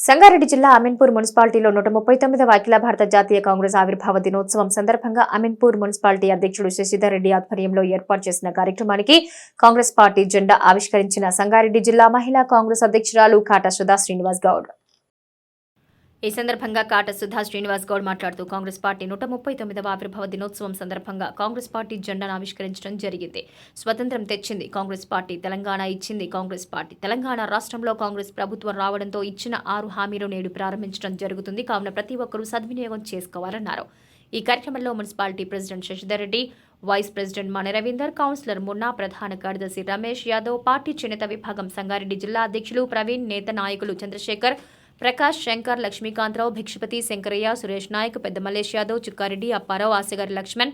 సంగారెడ్డి జిల్లా అమీన్పూర్ మున్సిపాలిటీలో నూట ముప్పై తొమ్మిదవ అఖిల భారత జాతీయ కాంగ్రెస్ ఆవిర్భావ దినోత్సవం సందర్భంగా అమీన్పూర్ మున్సిపాలిటీ అధ్యక్షుడు శశిధర్ రెడ్డి ఆధ్వర్యంలో ఏర్పాటు చేసిన కార్యక్రమానికి కాంగ్రెస్ పార్టీ జెండా ఆవిష్కరించిన సంగారెడ్డి జిల్లా మహిళా కాంగ్రెస్ అధ్యక్షురాలు కాటా సుధా శ్రీనివాస్ గౌడ్. ఈ సందర్భంగా కాట సుధా శ్రీనివాస్ గౌడ్ మాట్లాడుతూ కాంగ్రెస్ పార్టీ నూట ముప్పై తొమ్మిదవ ఆవిర్భావ దినోత్సవం సందర్భంగా కాంగ్రెస్ పార్టీ జెండాను ఆవిష్కరించడం జరిగింది. స్వతంత్రం తెచ్చింది కాంగ్రెస్ పార్టీ తెలంగాణ ఇచ్చింది కాంగ్రెస్ పార్టీ. తెలంగాణ రాష్ట్రంలో కాంగ్రెస్ ప్రభుత్వం రావడంతో ఇచ్చిన ఆరు హామీలు నేడు ప్రారంభించడం జరుగుతుంది. కావున ప్రతి ఒక్కరూ సద్వినియోగం చేసుకోవాలన్నారు. ఈ కార్యక్రమంలో municipality president Shashidhar Reddy vice president Mani Ravinder councillor Munna ప్రధాన కార్యదర్శి రమేష్ యాదవ్ పార్టీ చేనేత విభాగం సంగారెడ్డి జిల్లా అధ్యక్షులు ప్రవీణ్ నేత నాయకులు చంద్రశేఖర్ ప్రకాష్ శంకర్ లక్ష్మీకాంతరావు భిక్షపతి శంకరయ్య సురేష్ నాయక్ పెద్ద మల్లేష్ యాదవ్ చుక్కారెడ్డి అప్పారావు ఆశగారి లక్ష్మణ్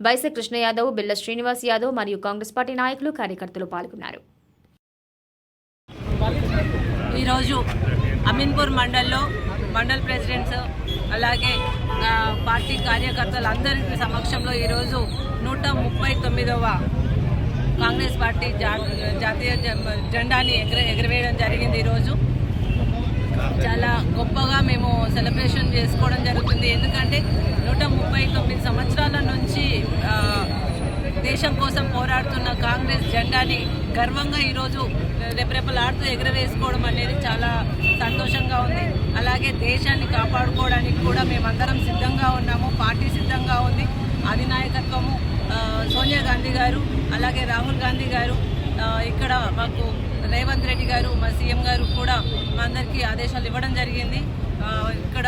బైస కృష్ణ యాదవ్ బిల్ల శ్రీనివాస్ యాదవ్ మరియు కాంగ్రెస్ పార్టీ నాయకులు కార్యకర్తలు పాల్గొన్నారు. ఈరోజు అమీన్పూర్ మండల్లో మండల్ ప్రెసిడెంట్స్ అలాగే పార్టీ కార్యకర్తలు అందరి సమక్షంలో ఈరోజు నూట ముప్పై తొమ్మిదవ కాంగ్రెస్ పార్టీ జా- జాతీయ జెండాని ఎగర ఎగరవేయడం జరిగింది ఈరోజు. చాలా గొప్పగా మేము సెలబ్రేషన్ చేసుకోవడం జరుగుతుంది. ఎందుకంటే నూట ముప్పై తొమ్మిది సంవత్సరాల నుంచి దేశం కోసం పోరాడుతున్న కాంగ్రెస్ జెండాని గర్వంగా ఈరోజు రెపరెపలాడుతూ ఎగరవేసుకోవడం అనేది చాలా సంతోషంగా ఉంది. అలాగే దేశాన్ని కాపాడుకోవడానికి కూడా మేమందరం సిద్ధంగా ఉన్నాము. పార్టీ సిద్ధంగా ఉంది. అధినాయకత్వము సోనియా గాంధీ గారు అలాగే రాహుల్ గాంధీ గారు ఇక్కడ మాకు రేవంత్ రెడ్డి గారు మా సీఎం గారు కూడా మా అందరికీ ఆదేశాలు ఇవ్వడం జరిగింది. ఇక్కడ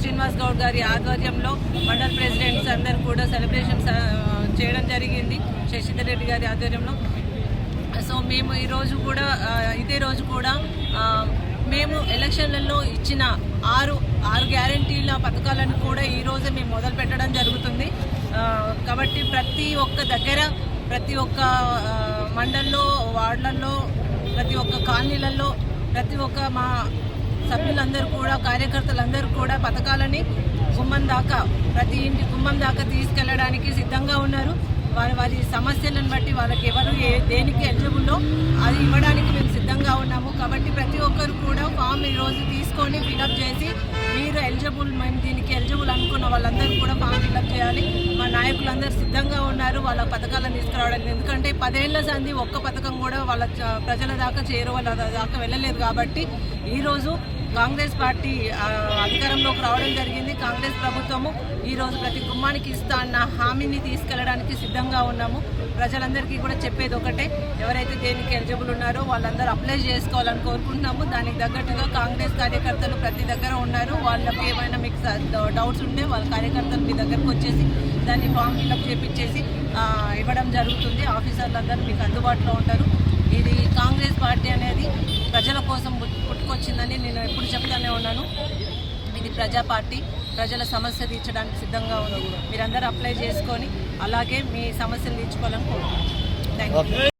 శ్రీనివాస్ గౌడ్ గారి ఆధ్వర్యంలో మండల్ ప్రెసిడెంట్స్ అందరు కూడా సెలబ్రేషన్స్ చేయడం జరిగింది. శశిధర్ రెడ్డి గారి ఆధ్వర్యంలో. సో మేము ఈరోజు కూడా ఇదే రోజు కూడా మేము ఎలక్షన్లలో ఇచ్చిన ఆరు ఆరు గ్యారంటీల పథకాలను కూడా ఈరోజే మేము మొదలు పెట్టడం జరుగుతుంది. కాబట్టి ప్రతి ఒక్క దగ్గర ప్రతి ఒక్క మండల్లో వార్డులలో ప్రతి ఒక్క కాలనీలలో ప్రతి ఒక్క మా సభ్యులందరూ కూడా కార్యకర్తలందరూ కూడా పథకాలని గుమ్మం దాకా ప్రతి ఇంటి గుమ్మం దాకా తీసుకెళ్ళడానికి సిద్ధంగా ఉన్నారు. వారి వారి సమస్యలను బట్టి వాళ్ళకి ఎవరు ఏ దేనికి ఎలిజిబుల్లో అది ఇవ్వడానికి మేము సిద్ధంగా ఉన్నాము. కాబట్టి ప్రతి ఒక్కరు కూడా ఫామ్ ఈరోజు తీసుకొని ఫిలప్ చేసి మీరు ఎలిజిబుల్ మేము దీనికి ఎలిజిబుల్ అనుకున్న వాళ్ళందరూ కూడా ఫామ్ ఫిలప్ చేయాలి. నాయకులందరూ సిద్ధంగా ఉన్నారు వాళ్ళ పథకాలను తీసుకురావడానికి. ఎందుకంటే పదేళ్ళ సంది ఒక్క పథకం కూడా వాళ్ళ ప్రజల దాకా చేరు వాళ్ళ దాకా వెళ్ళలేదు కాబట్టి ఈరోజు కాంగ్రెస్ పార్టీ అధికారంలోకి రావడం జరిగింది. కాంగ్రెస్ ప్రభుత్వము ఈరోజు ప్రతి గుమ్మానికి ఇస్తా అన్న హామీని తీసుకెళ్ళడానికి సిద్ధంగా ఉన్నాము. ప్రజలందరికీ కూడా చెప్పేది ఒకటే ఎవరైతే దేనికి ఎలిజిబుల్ ఉన్నారో వాళ్ళందరూ అప్లై చేసుకోవాలని కోరుకుంటున్నాము. దానికి తగ్గట్టుగా కాంగ్రెస్ కార్యకర్తలు ప్రతి దగ్గర ఉన్నారు. వాళ్ళకి ఏమైనా మీకు డౌట్స్ ఉంటే వాళ్ళ కార్యకర్తలు మీ దగ్గరకు వచ్చేసి దాన్ని ఫామ్ ఫిల్అప్ చేపించేసి ఇవ్వడం జరుగుతుంది. ఆఫీసర్లందరూ మీకు అందుబాటులో ఉంటారు. ఇది కాంగ్రెస్ పార్టీ పుట్- నేను ఎప్పుడు చెప్తానే ఉన్నాను. ఇది ప్రజా పార్టీ ప్రజల సమస్య తీర్చడానికి సిద్ధంగా ఉంది మీరందరూ అప్లై చేసుకొని అలాగే మీ సమస్యలు తీర్చుకోవాలని కోరుకుంటున్నాను. Thank you